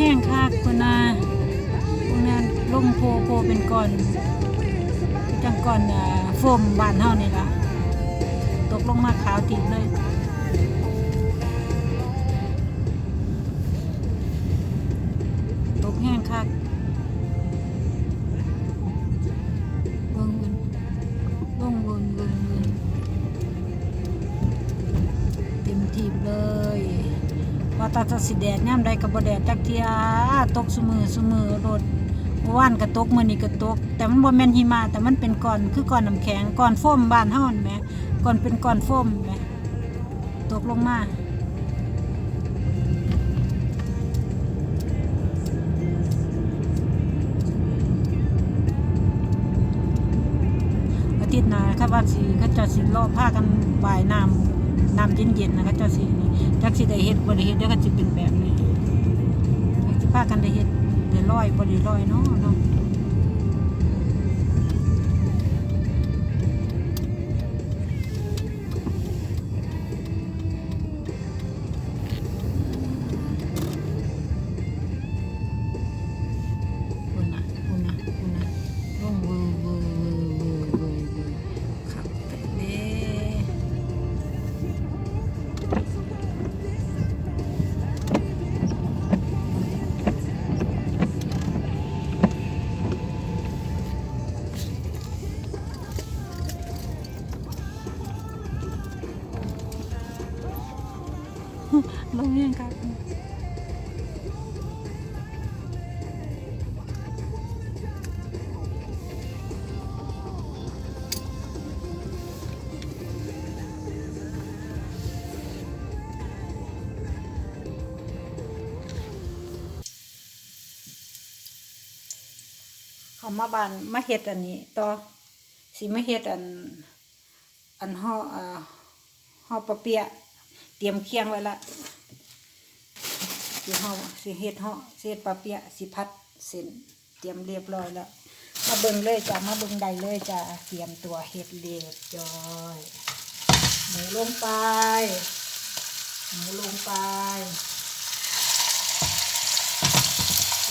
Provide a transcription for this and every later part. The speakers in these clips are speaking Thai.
แห้งคักคุณนาพวกนั้นลงโพโพเป็นก้อนจังก้อนอ่าโฟมบานเฮานี่ละตกลงมาขาวติดเลยตกแห้งคักเบิ่งเบิ่งลงเบิ่งเบิ่งเบิ่งเต็มทีบเลย ว่าตาจะสิแดดย่ำใดกับบ่แดดจักเทียตกซุมือซุมือรถเมื่อวานก็ตกมือนี้ก็ตก แต่มันบ่แม่นหิมะแต่มันเป็นก้อนคือก้อนน้ำแข็งก้อนโฟมบ้านเฮานั่นแหมก้อนเป็นก้อนโฟมแหมตกลงมาอาทิตย์หน้าครับว่าสิเขาจะสิรอพากันว่ายน้ำ น้ำเย็นๆนะคะเจะสินี่จักสิได้เฮ็ดบ่ได้เฮ็ดเดี๋ยวก็สิเป็นแบบนี้จักสิพากันได้เฮ็ดได้ลอยบ่ได้ลอยเนาะเนาะ เขามาบานมาเฮ็ดอันนี้ต่อสิมาเฮ็ดอัน อันห่ออ่าห่อปะเปียเตรียมเคียงไว้ละสิห่อสิเฮ็ดห่อสิเฮ็ดปะเปียสิพัดเส้นเตรียมเรียบร้อยแล้วมาเบิ่งเลยจ้ะมาเบิ่งใดเลยจ้ะเตรียมตัวเฮ็ดเรียบร้อยหมูลงไปหมูลงไป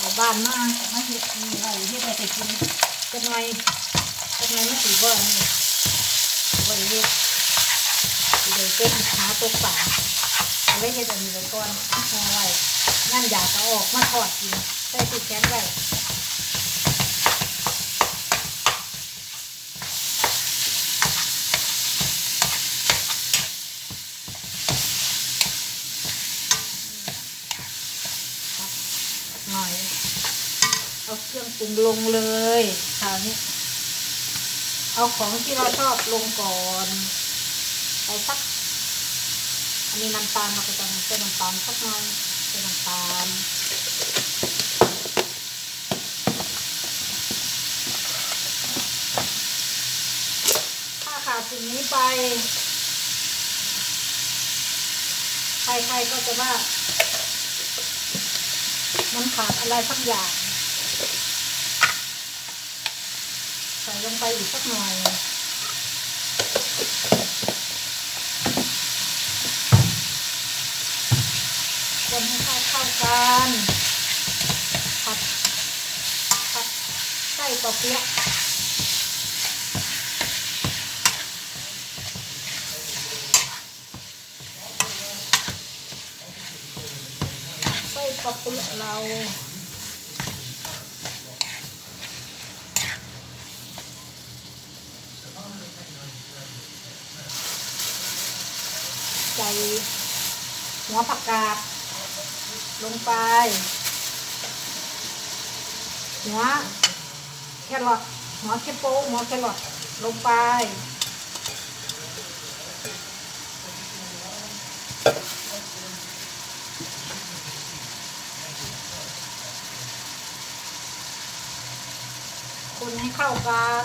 ชาว บ้านมากมาเฮ็ดนี่ไรเฮ็ดอะไรไปกินจักหน่อยจักหน่อยมาถือบ่นี่บ่ได้เฮ็ดสิได้เป็นหาตกป่าเอาไว้เฮ็ดอันนี้ไว้ก่อนพอไว้นั่นอยากจะออกมาทอดกินใส่ตู้แข็งไว้หน่อย เอาเครื่อง ปรุงลงเลยคราวนี้ เอาของที่เราชอบลงก่อนไปสักอันนี้น้ำตาลมาไปตอนใส่น้ำตาลสักหน่อยใส่น้ำตาลถ้าขาดสิ่งนี้ไปใครๆก็จะว่า มันขาดอะไรสักอย่าง ใส่ลงไปอีกสักหน่อย คนให้เข้าเข้ากันผัดผัดไส้ปอเปี๊ยะไส้ปอเปี๊ยะเรา ใส่หัวผักกาดลงไป หัวแครอทหัวแคโปหัวแครอทลงไปคนให้เข้ากัน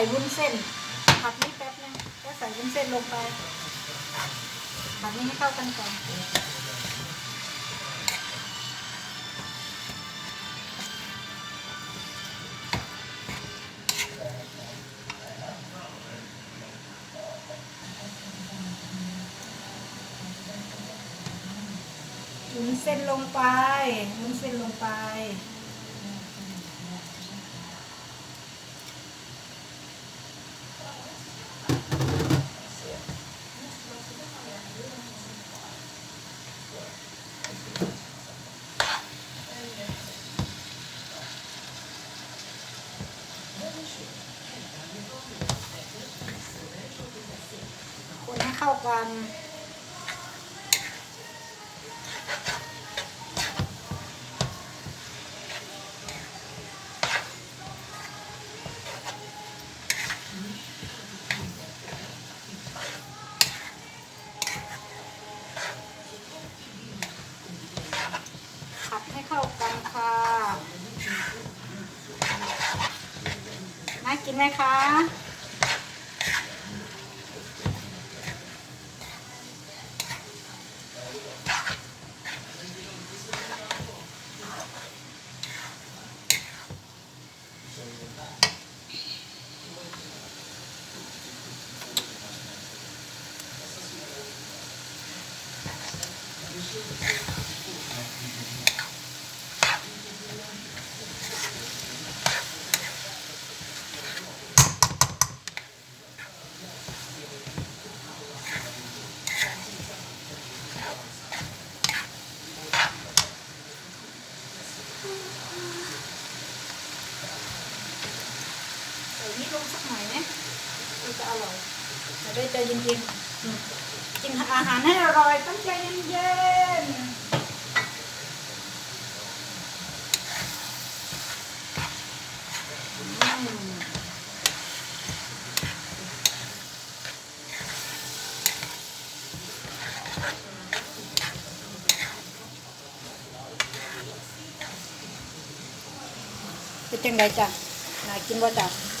ส่วุ้นเส้น ผัดนี้แป๊บนึงแล้วใส่วุ้นเส้นลงไป ผัดนี้ให้เข้ากันก่อนวุ้นเส้นลงไปวุ้นเส้นลงไป คน ให้เข้ากันผัดให้เข้ากันค่ะน่ากินไหมคะ ใส่นี่ลงสักหน่อยนะมันจะอร่อย จะได้ใจเย็นๆอืมกินอาหารให้อร่อยต้องใจเย็นๆอืมเป็นจังไดจ้ะน่ากินว่าจ้ะ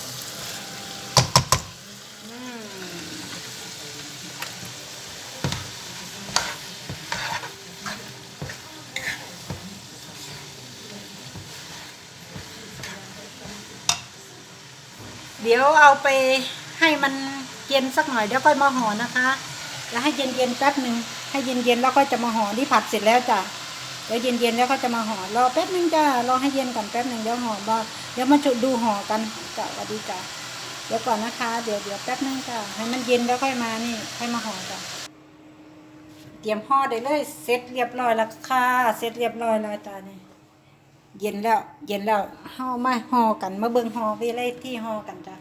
เดี๋ยวเอาไปให้มันเย็นสักหน่อยเดี๋ยวค่อยมาห่อนะคะ แล้วให้เย็นๆแป๊บหนึ่งให้เย็นๆแล้วก็จะมาห่อที่ผัดเสร็จแล้วจ้ะเดี๋ยวเย็นๆแล้วก็จะมาห่อรอแป๊บหนึงจ้ะรอให้เย็นก่อนแป๊บหนึ่งเดี๋ยวห่อบ้าเดี๋ยวมาจุดดูห่อกันจ้ะสวัสดีจ้ะเดี๋ยวก่อนนะคะ เดี๋ยวเดี๋ยวแป๊บหนึงจ้ะให้มันเย็นแล้วค่อยมานี่ค่อยมาห่อจ้ะเตรียมห่อได้เลยเสร็จเรียบร้อยแล้วค่ะเสร็จเรียบร้อยแล้วจ้ะนี่เย็นแล้ว เย็นแล้วห่อมาห่อกันมาเบิ่งห่อวิไลที่ห่อกันจ้ะ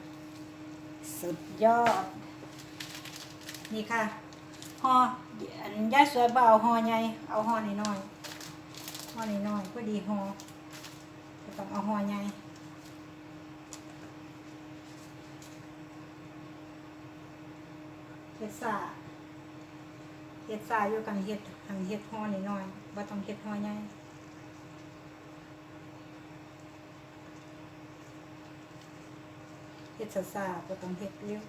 ยอด นี่ค่ะห่ออันย่าสวยเบเอาห่อใหญ่เอาห่อนิดหน่อยห่อนิดหน่อยพอดีห่อก็ต้องเอาห่อใหญ่เฮ็ดซาเฮ็ดซาอยู่กันเฮ็ดหังเฮ็ดห่อนิดหน่อยๆบ่ต้องเฮ็ดห่อใหญ่ เฮ็ดซ่าๆบ่ต้องเฮ็ดเร็ว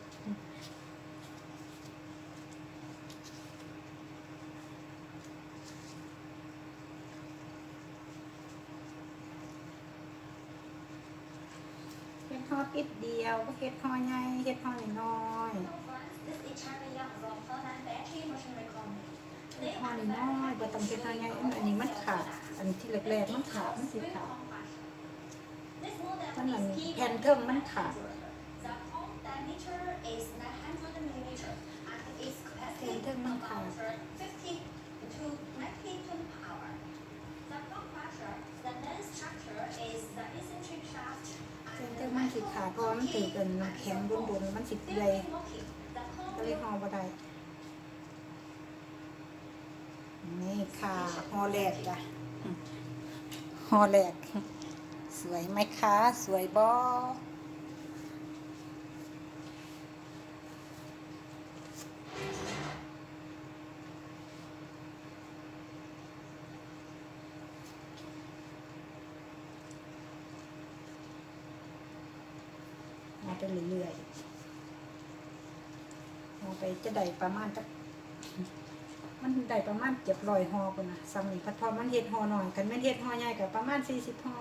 เฮ็ดทอดอิดเดียวบ่เฮ็ดทอดใหญ่เฮ็ดทอดน้อยๆ Dit is Charlie Young from Holland Battery Machine Recon. เฮ็ดทอดน้อยบ่ต้องเฮ็ดทอดใหญ่อันนี้มันขาดอันที่แรกๆมันขาดมันสิขาดมันแผ่นเทิงมันขาด diameter is 900 millimeter and its capacity Thêm thêm măng khảo. about 50 to 90 ton per hour. The block pressure, the main structure is the eccentric shaft เส้นเทิงมันสิขาดเพราะว่ามันถือกันน้ำแข็งบนๆมันสิเปื่อย Still working. The ก็เลย pump ห่อบ่ได้นี่ค่ะห่อแรกจ้ะห่อแรกสวยไหมคะ สวยบอ ไปเรื่อยๆหอไปจะได้ประมาณจักมันได้ประมาณเจ็บรอยหอคนนะสำนีพัดพอมันเห็ดหอหน่อยกันไม่เห็ดหอใหญ่กับประมาณสี่สิบหอ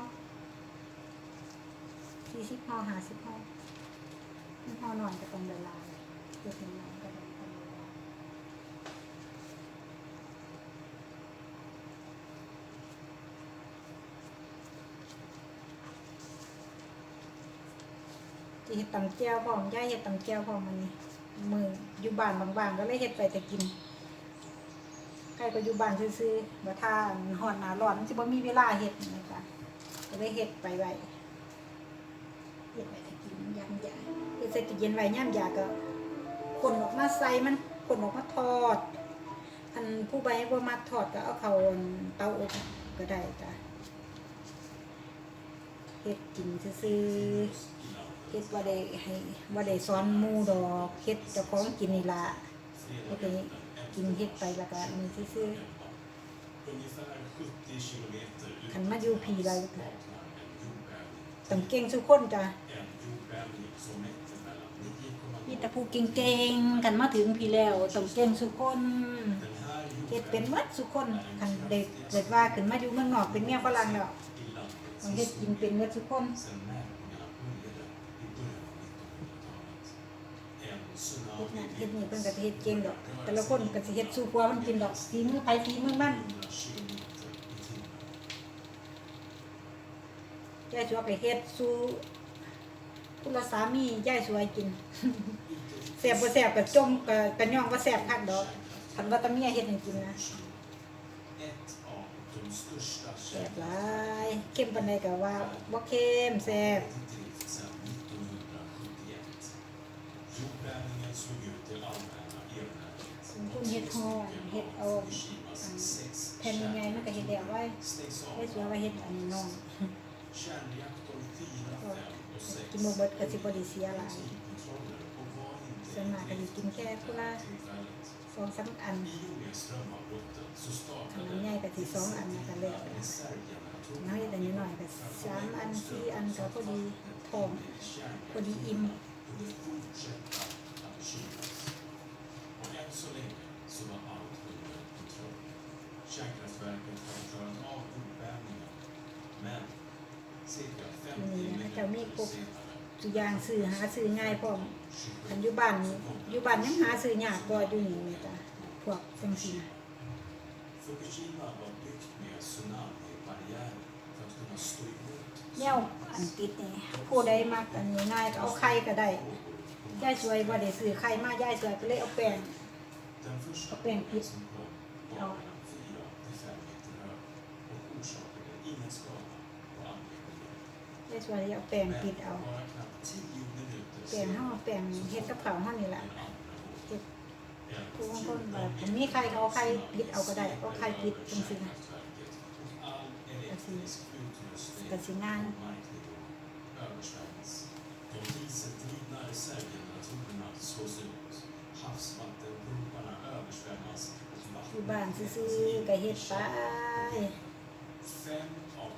สี่สิบหอห้าสิบหอมันหอหน่อยก็ต้องเวลาเดน้อยๆก็ต้องเวลา ที่เฮ็ดตำแก้วพร้อมย่าเฮ็ดตำแก้วพร้อมมันนี่มืออยู่บ้านบางๆก็เลยเฮ็ดไปแต่กินใครก็อยู่บ้านซื่อๆบ่ท่าฮอดหนาร้อนมันสิบ่มีเวลาเฮ็ดนี่จ้ะก็เลยเฮ็ดไปไว้เฮ็ดไปแต่กินยามยาเฮ็ดใส่ตู้เย็นไว้ยามยาก็คนออกมาใส่มันคนออกมาทอดอันผู้ใบบ่มักทอดก็เอาเข้าเตาอบก็ได้จ้ะเฮ็ดกินซื่อ เฮ็ดว่าได้ให้ว่าได้สอนหมู่ดอกเฮ็ดเจ้าของกินนี่ล่ะเฮ็ดไปกินเฮ็ดไปแล้วก็มีซื่อคันมาอยู่พีไรต้องเก่งทุกคนจ้ะมีแต่ผู้เก่งๆกันมาถึงพีแล้วต้องเก่งทุกคนเฮ็ดเป็นหม jordbävningen ดทุกคนคันเด็กเกิดว่าขึ้นมาอยู่เมืองนอกเป็นเมียฝรั่งแล้วต้องเฮ็ดกินเป็นหมดทุกคน เฮ็ด tsunami นั่นเฮ็ดนี่เพิ่นก็สิเฮ็ดเก่งดอก แต่ละคนก็สิเฮ็ดสู่ครัวมันกินดอกฝีมือไผฝีมือมัน100 kilometer i timmen. ยายสวยไปเฮ็ดสู่คุณละสามียายสวยกินแซ่บบ่แซ่บก็จมก็ก็ย่องว่าแซ่บคักดอกคันว่าแตะเมียเฮ็ดให้กินนะ Ett av de största แซ่บหลายเข้มปานใดก็ว่าบ่เข้มแซ่บ เฮ็ดฮ้อนเฮ็ดเอา Fukushimas อัน sex แผ่นยังไงมันก็เฮ็ดแล้วไว้ stängs ยายสวย av. ว่าเฮ็ดอันนี้น้องกิน6บ่เบิดก็สิบ่ได้เสียหลายส่วนมากก็สิกินแค่คนละสองสามอัน I och med strömavbrotten så อัน startade นั้นใหญ่ก็สิสองอันก็แล้วน้อยแต่นิดหน่อยก็สามอันสี่อันก็พอดีท้องพอดีอิ่ม นะเจ้ามีพวกสุยางสื่อหาสื่อง่ายพร้อมอันยุบันยุบันยังหาสื่อยากบ่อยู่นี่แม่จ้ะพวกจังสีเนี่ยอันติดเนี่ยผู้ใดมากอันนี้ง่ายก็เอาไข่ก็ได้ยายสวยว่าได้สื่อไข่มากยายสวยก็เลยเอาแปลงเอาแปลงปิดเอา ส่วยเอาแปลงปิดเอาแปลงห้อาแปลงเฮ็ดกระเป๋าห้องนี่แหละเฮ็ดผู้คนแบบมีใครเขาใครปิดเอาก็ได้เอาใครปิดจริงๆนะกระสีกระสีงานอยู่บ้านซื้อๆก็เฮ็ดไป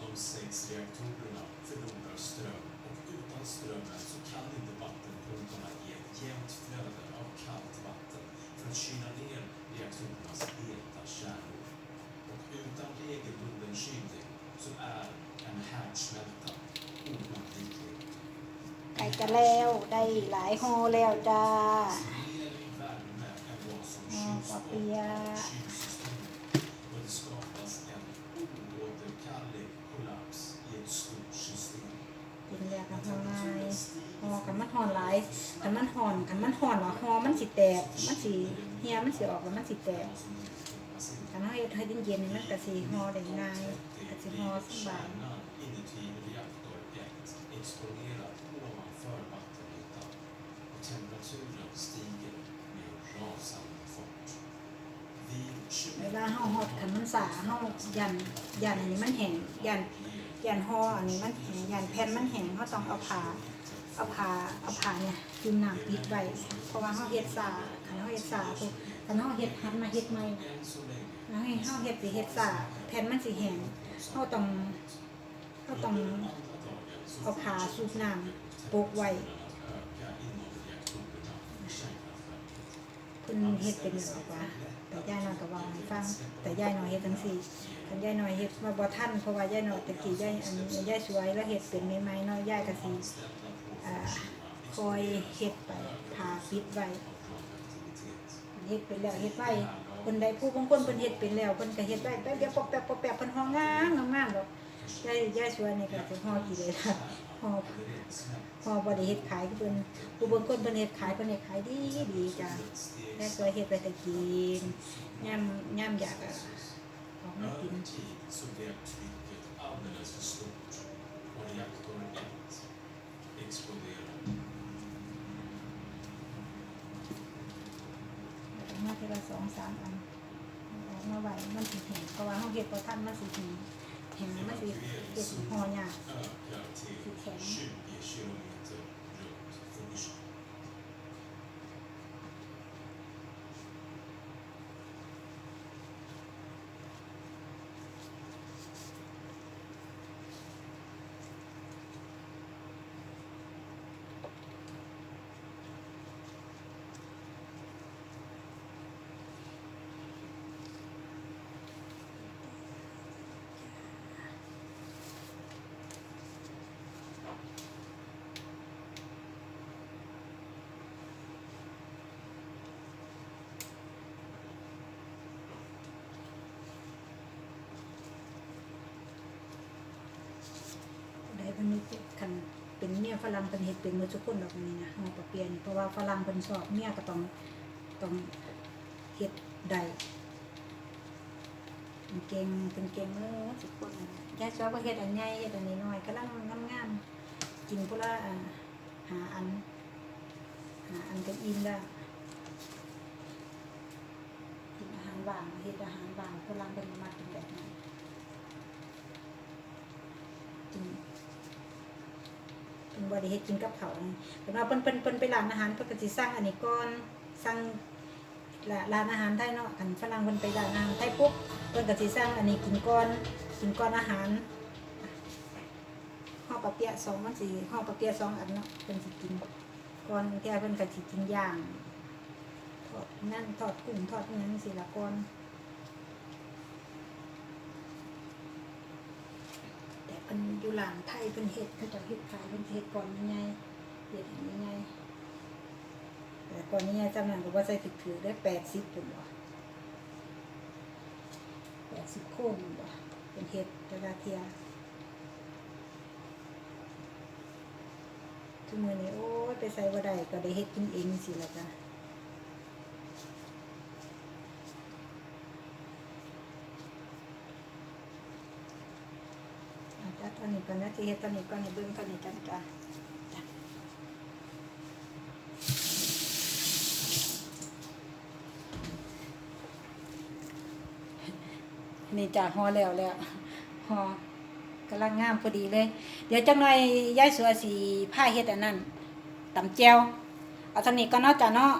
de sex reaktorerna förlorar ström och utan strömmen så kan inte vattenpumparna ge ett jämnt flöde av kallt vatten för att kyla ner reaktorernas heta kärnor. Och utan regelbunden kylning så är en härdsmälta oundviklig. ไก่กันแล้วได้หลายห่อแล้วจ้า Mer värme än vad som กินแล้วก็ห่อง่ายหอกันมันหอนหลายกันมันหอนกันมันหอนว่าห่อมันสิแตกมันสิเหี่ยมันสิออกแล้วมันสิแตกกันเฮาเฮ็ดให้เย็นๆนี่มันก็สิหอได้ง่ายก็สิหอสบายเวลาเฮาฮอดคันมันสาเฮายันยันอันนี้มันแห้งยัน ยันห่ออันนี้มันแห้งยันแผ่นมันแห้งเขาต้องเอาผ้าเอาผ้าเอาผ้าเนี่ยยืมหน้ำปิดไว้เพราะว่าเขาเฮ็ดสาขันเขาเฮ็ดสาปุ๊บคันเขาเฮ็ดพันมาเฮ็ดใหม่แล้วให้เขาเฮ็ดสิเฮ็ดสาแผ่นมันสิแห้งเขาต้องเขาต้องเอาผ้าสูบน้ำโปกไว้ พิ่นเฮ็ดเป็นหรอกว่าแต่ยายน้อยก็เว่าให้ฟังแต่ยายน้อยเฮ็ดจังซี่คันยายน้อยเฮ็ดมาบ่ทันเพราะว่ายายน้อยตะกี้ยายอันยายสวยแล้วเฮ็ดเป็นใหม่ๆเนาะยายก็สิอ่าคอยเฮ็ดไปทาปิดไว้เฮ็ดไปแล้วเฮ็ดไว้คนใดผู้บางคนเพิ่นเฮ็ดเป็นแล้วเพิ่นก็เฮ็ดไว้แป๊บเดียวปอกแป๊บปอกแป๊บเพิ่นฮ้องงามงามๆดอกยายยายสวยนี่ก็สิฮ้อกี่เลยล่ะ ฮ้อฮ้อบ่ได้เฮ็ดขายคือเพิ่นผู้บางคนเพิ่นเฮ็ดขายเพิ่นเฮ็ดขายดีดีจ้ะแม่สวยเฮ็ดไปแต่กินย่ำย่ำอยากอะออกมากินมาทีละสองสามอันออกมาไหวมันสิแห้งเพราะว่าเฮาเฮ็ดบ่ทันมันสิแห้ง แห้งมันสิเฮ็ดห่อยาก ökar till สิแข็ง 20 kilometer runt Fukushima. ได้เพิ่นมีคัน เป็นเมียฝรั่งเพิ่นเฮ็ดเป็นหมดทุกคนดอกนี่นะหอปลาเปียนเพราะว่าฝรั่งเพิ่นชอบเมียก็ต้องต้องเฮ็ดได้เพิ่นเก่งเพิ่นเก่งเออทุกคนแยายชอบก็เฮ็ดอันใหญ่เฮ็ดอันน้อยๆกำลังงามๆกินพุ่นละอ่าหาอันหาอันก็อิ่มแล้วกินอาหารว่างเฮ็ดอาหารว่างฝรั่งเพิ่นมากินแบบนั้น เพิ่น บ่ได้เฮ็ดกินกับเขาวนี่เพิ่นว่าเพิ่นเพิ่นเพิ่นไปร้านอาหารเพิ่นก็สิสั่งอันนี้ก่อนสั่งร้านร้านอาหารไทยเนาะคันฝรั่งเพิ่นไปร้านอาหารไทยปุ๊บเพิ่นก็สิสั่งอันนี้กินก่อนกินก่อนอาหารห่อปลาเปี๊ยะสองมันสิห่อปลาเปี๊ยะสองอันเนาะเพิ่นสิกินก่อนแท้เพิ่นก็สิกินย่างทอดนั่นทอดกุ้งทอดอิหยังสิละก่อน แต่ เพิ่นอยู่หลังไทยเพิ่นเฮ็ดเขาจะเฮ็ดขายเพิ่นเฮ็ดก่อนยังไงเฮ็ดอันยังไงแต่ก่อนนี้จำนั้นก็บ่ใส่ถือถือได้แปดสิบปุ่นบ่แปดสิบโคนพุ่นบ่เป็นเฮ็ดต่ละเทียทุกมือนี้โอ้ยไปใส่บ่ได้ก็ได้เฮ็ดกินเองสิละจ้ะอาจจะ ตอนนี้ก่อนนะสิเฮ็ดตอนนี้ก่อนให้เบิ่งตอนนี้กันจ้ะนี่จ้ะฮอแล้วแล้วฮอกำลังงามพอดีเลย เดี๋ยวจังหน่อยยายสัวสีผ้าเฮ็ดอันนั้นตำแจวเอาทำนี้ก็นาะจ้ะเนาะ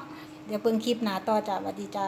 เดี๋ยวเบิ่งคลิปหน้าต่อจ้ะสวัสดีจ้า